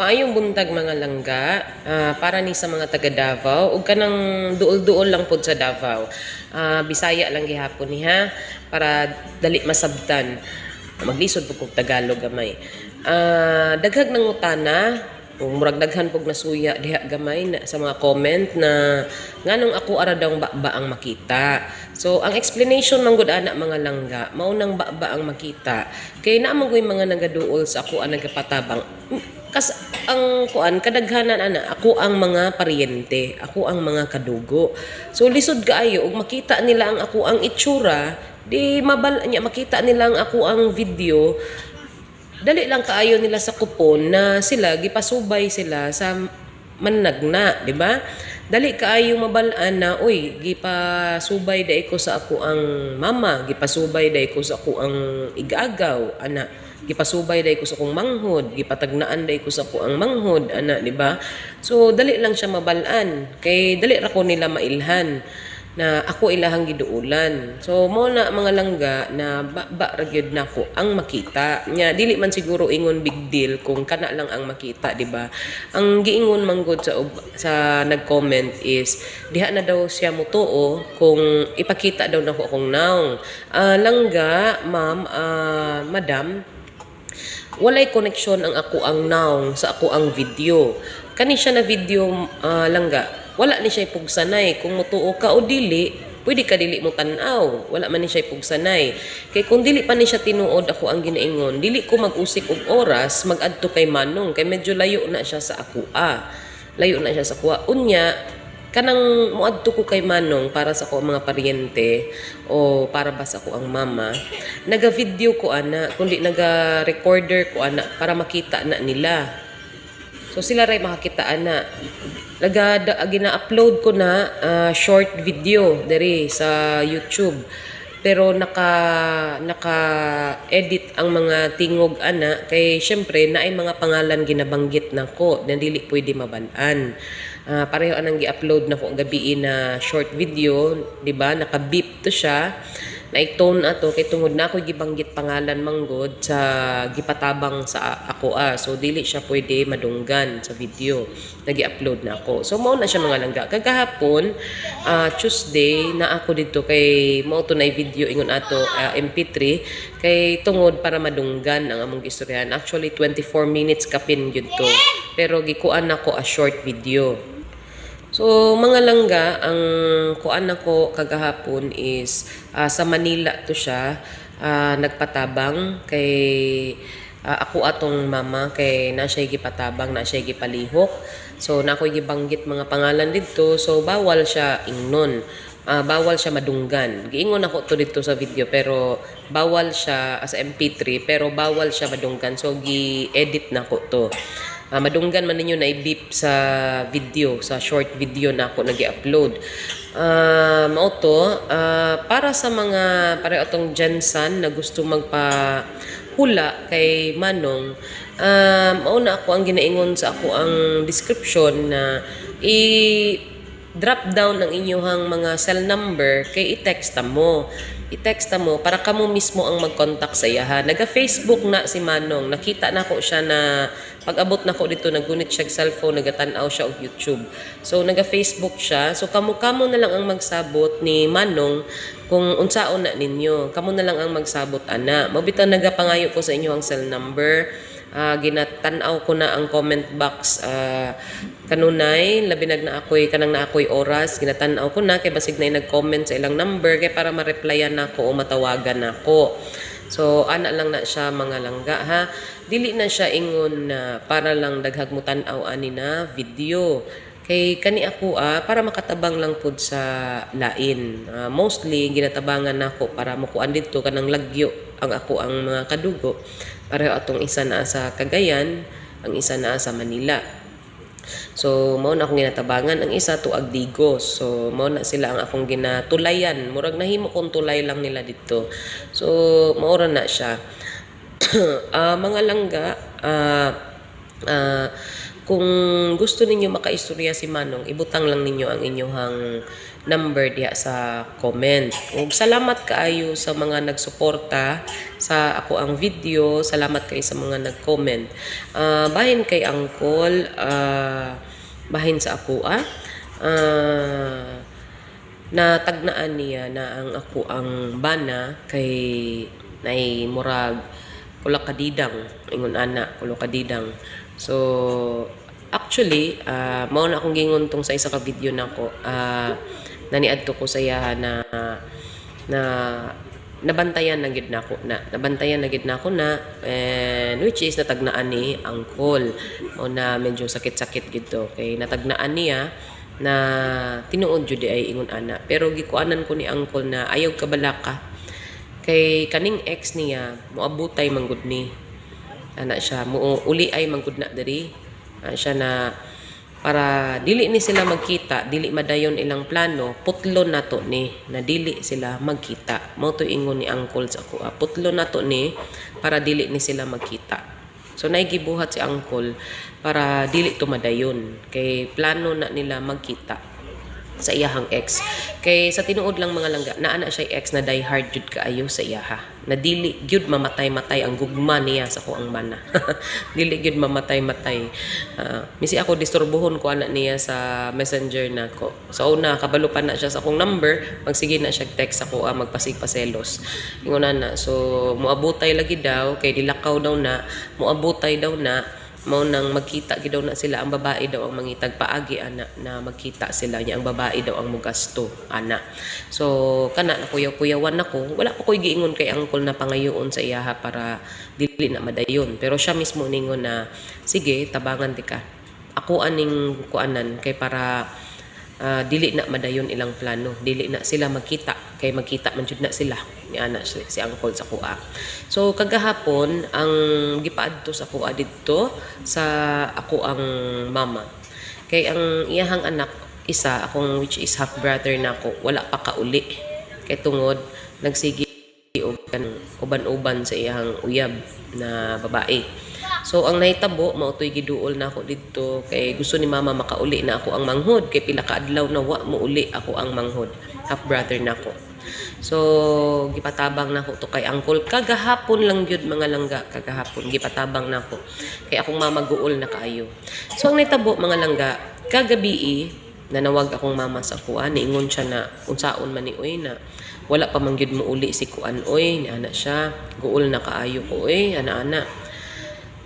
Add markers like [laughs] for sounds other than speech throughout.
Maayong buntag mga langga ah, para ni sa mga taga Davao ug kanang duol-duol lang pud sa Davao. Ah, Bisaya lang gihapon ni ha para dali masabtan. Maglisod pud kog Tagalog gamay. Ah, daghag nang utana murag daghan pug nasuya diha gamay na, sa mga comment na nganong ako ara daw ba ang makita. So ang explanation man gud ana mga langga mao nang ba ang makita. Kay naa man mga nagaduol sa ako ang nagapatabang kas ang kuan kadaghanan ana ako ang mga paryente ako ang mga kadugo. So lisod kaayo ug makita nila ang ako ang itsura di mabal nya makita nila ang ako ang video. Dali lang kaayo nila sa kupon na sila gipasubay sila sa managna di ba dali kaayo mabalaan na oy gipasubay dai ko sa ako ang mama gipasubay dai ko sa ako ang igagaw ana. Gipasubay dai ko sa akong manghod gipatagnaan dai ko sa ako ang manghod ana di ba? So dali lang siya mabalaan. Kay dali ra ko nila mailhan na ako ilahang giduulan so mo na mga langga na ba, ba ra gyud nako ang makita nya dili man siguro ingon big deal kung kana lang ang makita di ba ang giingon man gud sa sa nag-comment is diha na daw siya mutuo kung ipakita daw nako akong naong Ah, langga ma'am ah, madam walay connection ang ako ang noun sa ako ang video. Kani siya na video ah, langga. Wala ni siya pugsanay. Kung mutuo ka o dili, pwede ka dili mo tanaw. Wala man ni siya pugsanay. Kay kung dili pa ni siya tinuod ako ang ginaingon, dili ko mag-usik og oras mag-adto kay Manong kay medyo layo na siya sa ako ah. Layo na siya sa kuha. Unya, kanang muadto ko kay Manong para sa ko mga paryente o para ba sa ko ang mama naga-video ko ana kundi naga-recorder ko ana para makita na nila so sila ray makakita ana naga da- gina-upload ko na ah, short video dere sa YouTube pero naka naka edit ang mga tingog ana kay syempre naay mga pangalan ginabanggit nako na dili pwede mabalaan Ah, pareho anang gi-upload na ko gabi na short video, 'di ba? Naka-beep to siya. Na-tone ato kay tungod na ako gibanggit pangalan manggod sa gipatabang sa ako ah. So dili siya pwede madunggan sa video. Nagi-upload na ako. So mao na siya mga langga. Kagahapon, ah, Tuesday na ako dito kay mao to na video ingon ato ah, MP3 kay tungod para madunggan ang among istoryahan. Actually 24 minutes kapin gyud to. Pero gikuan nako a short video. So, mga langga, ang kuan nako kagahapon is ah, sa Manila to siya ah, nagpatabang kay ah, ako atong mama kay na siya gipatabang na siya gipalihok. So, na ako gibanggit mga pangalan dito. So, bawal siya ingnon. Ah, bawal siya madunggan. Giingon ako to dito sa video pero bawal siya as MP3 pero bawal siya madunggan. So, gi-edit na ko to. Ah, madunggan man ninyo na i-beep sa video, sa short video na ako nag upload Ah, mao to, ah, para sa mga para atong Jensan na gusto magpa hula kay Manong, um, mao na ako ang ginaingon sa ako ang description na i drop down ang inyong mga cell number kay i-text mo. I-text mo para kamo mismo ang mag-contact sa iya. Naga-Facebook na si Manong. Nakita na ko siya na pag-abot na ko dito, nagunit siya cellphone, nagatanaw siya og YouTube. So, naga-Facebook siya. So, kamo-kamo na lang ang magsabot ni Manong kung unsaon na ninyo. Kamo na lang ang magsabot, ana. Mabitaw nagapangayo ko sa inyo ang cell number ah ginatanaw ko na ang comment box ah, kanunay. Labi nag na ako'y kanang na ako'y oras ginatanaw ko na. Kay basig na nag-comment sa ilang number kay para ma-replyan nako o matawagan nako so ana lang na siya mga langga ha? Dili na siya ingon na para lang daghag mo tan-aw ani na video. Kay kani ako ah, para makatabang lang pud sa lain. Ah, mostly ginatabangan nako para makuan dito kanang lagyo ang ako ang mga kadugo pareho atong isa na sa Cagayan ang isa na sa Manila So, mao na akong ginatabangan. Ang isa to Agdigos. So, mao na sila ang akong ginatulayan. Murag nahimo kong tulay lang nila dito. So, maura na siya. [clears throat] Ah, mga langga, ah, ah, kung gusto ninyo makaistorya si Manong, ibutang lang ninyo ang inyong number diha sa comment. Ug salamat kaayo sa mga nagsuporta sa ako ang video. Salamat kay sa mga nag-comment. Ah, bahin kay Angkol, ah, bahin sa ako ah. Ah, na tagnaan niya na ang ako ang bana kay nay murag kulak kadidang ingon ana kulak kadidang so actually uh, mao na akong gingon sa isa ka video nako uh, naniadto ko sa iya na na nabantayan na gid nako na nabantayan na gid nako na and which is natagnaan ni angkol o na medyo sakit-sakit gid to. Kay natagnaan niya na tinuod jud ay ingon ana. Pero gikuanan ko ni angkol na ayaw kabalaka kay kaning ex niya moabutay manggod ni ana siya. Mo uli ay manggod na diri. Ana siya na para dili ni sila magkita dili madayon ilang plano putlon nato ni na dili sila magkita. Mo to ingon ni angkol sa ako ah, putlon nato ni para dili ni sila magkita. So naigibuhat si Angkol para dili tumadayon kay plano na nila magkita sa iyahang ex. Kay sa tinuod lang mga langga, naana siya ex na die hard jud kaayo sa iyaha. Na dili gyud mamatay-matay ang gugma niya sa ko ang mana. [laughs] dili gyud mamatay-matay. Ah, misi ako disturbuhon ko ana niya sa messenger nako. So una kabalo pa na siya sa akong number, magsige na siya text ako ah, magpasig-paselos. Ingon na so muabutay lagi daw kay dilakaw daw na, muabutay daw na mao nang magkita gid na sila. Ang babae daw ang mangitag paagi ana na magkita sila niya. Ang babae daw ang mugasto ana. So kana na kuyaw-kuyawan nako wala pa koy giingon kay angkol na pangayoon sa iyaha para dili na madayon. Pero siya mismo ningon na sige tabangan ti ka. Ako aning kuanan kay para ah, dili na madayon ilang plano. Dili na sila magkita kay magkita man jud na sila ni ana si, si angkol sa kuha. So kagahapon ang gipaadto sa kuha didto sa ako ang mama. Kay ang iyahang anak isa akong which is half brother nako wala pa kauli kay tungod nagsigi og kan uban-uban sa iyahang uyab na babae So ang nahitabo mao toy giduol na ako didto kay gusto ni mama makauli na ako ang manghod. Kay pila ka adlaw na wa mo uli ako ang manghod. Half brother nako. So gipatabang nako to kay angkol kagahapon lang gyud mga langga. Kagahapon gipatabang nako kay akong mama guol na kaayo. So ang nahitabo mga langga kagabi nanawag akong mama sa kuan. Niingon siya na unsaon man ni oy na? Wala pa man gyud mo uli si kuan oy. Ni ana siya. Guol na kaayo ko oy. Ana ana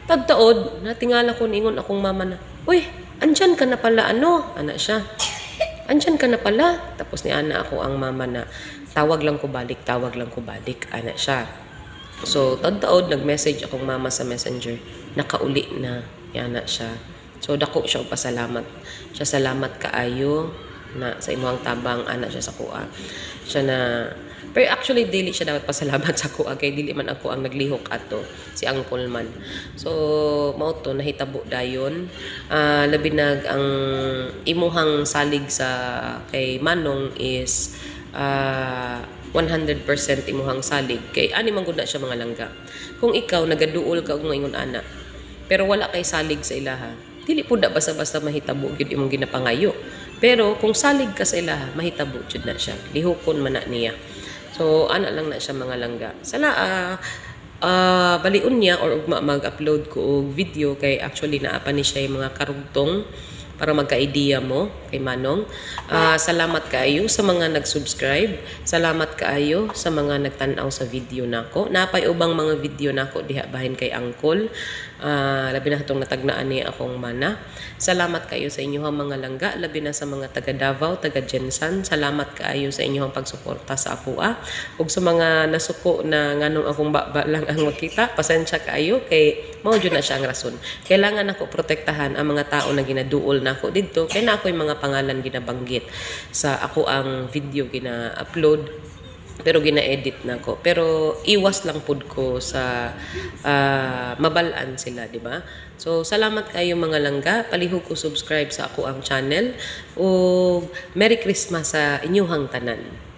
Tagtaod, natingala ko ningon akong mama na, Uy, andyan ka na pala, ano? Ana siya. Andyan ka na pala. Tapos ni Ana ako ang mama na, tawag lang ko balik, tawag lang ko balik. Ana siya. So, tagtaod, nag-message akong mama sa messenger. Nakauli na. Yana siya. So, dako siya pasalamat. Siya salamat kaayo na sa imuhang tabang ana siya sa kuha. Siya na pero actually dili siya dapat pasalamat sa kuha kay dili man ako ang naglihok ato si Uncle man. So mao to nahitabo dayon. Ah, labi nag ang imuhang salig sa kay Manong is ah 100% imuhang salig kay ani man na siya mga langga. Kung ikaw nagaduol ka og ingon ana pero wala kay salig sa ilaha dili pud na basta-basta mahitabo gyud imong ginapangayo pero kung salig ka sa ilaha mahitabo jud na siya lihokon man na niya so ana lang na siya mga langga sana ah ah, baliun niya or ugma mag-upload ko og video kay actually naa pa ni siya yung mga karugtong para magka-idea mo kay Manong. Ah, salamat kaayo sa mga nag-subscribe. Salamat kaayo sa mga nagtanaw sa video nako. Napay ubang mga video nako diha bahin kay Angkol. Ah, labi na itong natagnaan ni akong mana. Salamat kayo sa inyong mga langga, labi na sa mga taga Davao, taga Jensan. Salamat kaayo sa inyong pagsuporta sa ah. Ug sa mga nasuko na nganong akong baba lang ang makita, pasensya kaayo kay mao na siya ang rason. Kailangan ako protektahan ang mga tao na ginaduol na ako didto kay na ako yung mga pangalan ginabanggit sa ako ang video gina-upload pero gina-edit na ko. Pero iwas lang pud ko sa ah, mabalaan sila, di ba? So salamat kayo mga langga, palihog ko subscribe sa ako ang channel ug Merry Christmas sa inyong tanan.